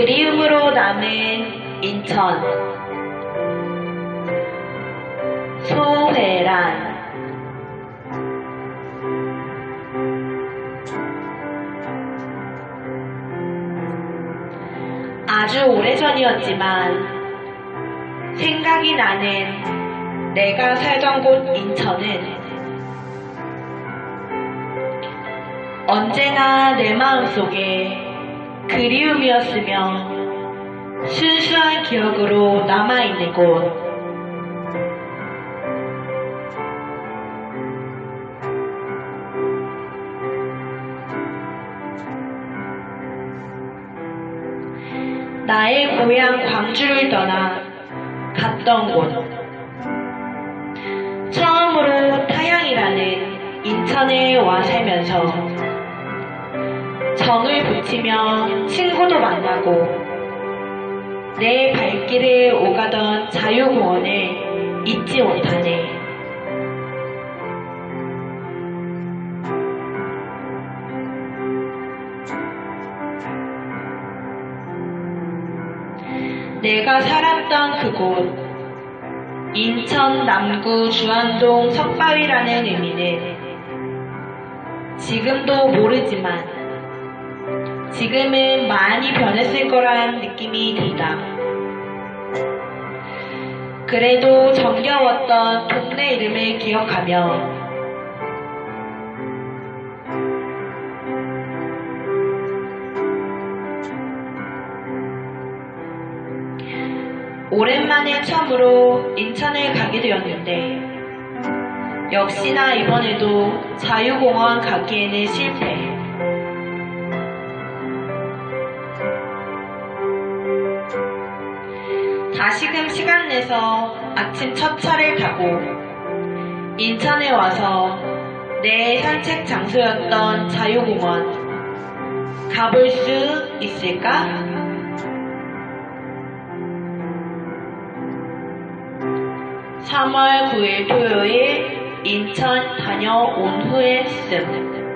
그리움으로 남은 인천. 소회란. 아주 오래전이었지만 생각이 나는 내가 살던 곳 인천은 언제나 내 마음속에 그리움이었으며 순수한 기억으로 남아있는 곳. 나의 고향 광주를 떠나 갔던 곳. 붙이며 친구도 만나고 내 발길에 오가던 자유공원을 잊지 못하네. 내가 살았던 그곳 인천 남구 주안동 석바위라는 의미는 지금도 모르지만 지금은 많이 변했을 거란 느낌이 든다. 그래도 정겨웠던 동네 이름을 기억하며 오랜만에 처음으로 인천에 가게 되었는데 역시나 이번에도 자유공원 가기에는 실패. 다시금 시간 내서 아침 첫 차를 타고 인천에 와서 내 산책 장소였던 자유공원 가볼 수 있을까? 3월 9일 토요일 인천 다녀온 후의 습